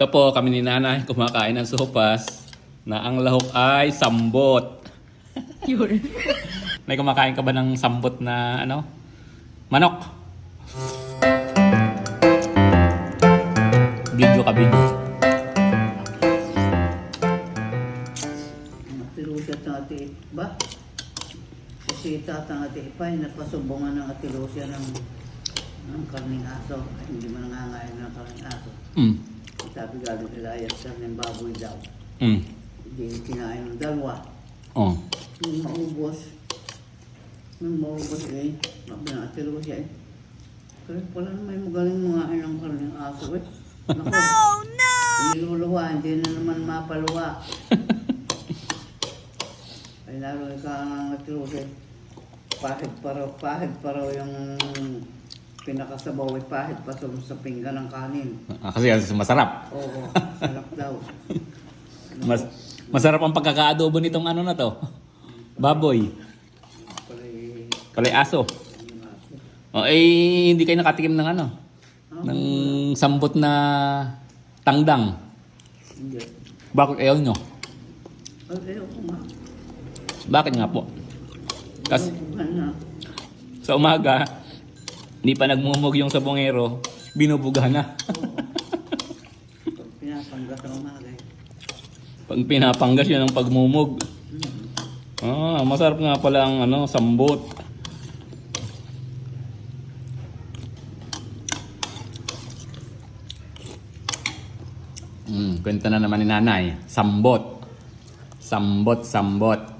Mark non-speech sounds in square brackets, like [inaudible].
Ito po, kami ni nanay kumakain ng sopas na ang lahok ay sambot. [laughs] Yun. May kumakain ka ba ng sambot na ano? Manok. Video ka, video. Atilusya ng ati ba? Kasi tatang ati ipay, napasubungan ng atilusya ng ng karning aso. Ay, hindi man nangangain ng karning aso. Mm. Sabi galing nila ayat karning baboy daw. Mm. Hindi kinain ng dalawa. Oh. Nung maubos, nung maubos eh, sabi ng atilusya eh. Kaya pala may magaling mga ng karning aso eh. [laughs] Naku, oh no! Niluluwa, hindi na naman mapaluwa. [laughs] Ay lalo ka ang atilusya. Pahit pa raw, pahit pa raw yung pinakasabaw ay pahit pa sa, sa pinggan ng kanin. Ah, kasi masarap. Oo, sarap daw. [laughs] Mas, masarap ang pagkakaadobo nitong ano na to. Baboy. Pala eh, Kalay aso. yung aso. O eh, hindi kayo nakatikim ng ano? Ng sambot na tangdang. Hindi. Bakit ayaw nyo? Ay, ayaw ko nga. Bakit nga po? Kasi sa umaga, hindi pa nagmumug yung sabongero, binubuga na. Pag pinapanggat ang umaga eh. Pag pinapanggas yun ang pagmumug. Ah, masarap nga pala ang ano, sambot. Hmm, kwento na naman ni nanay. Sambot. Sambot, sambot.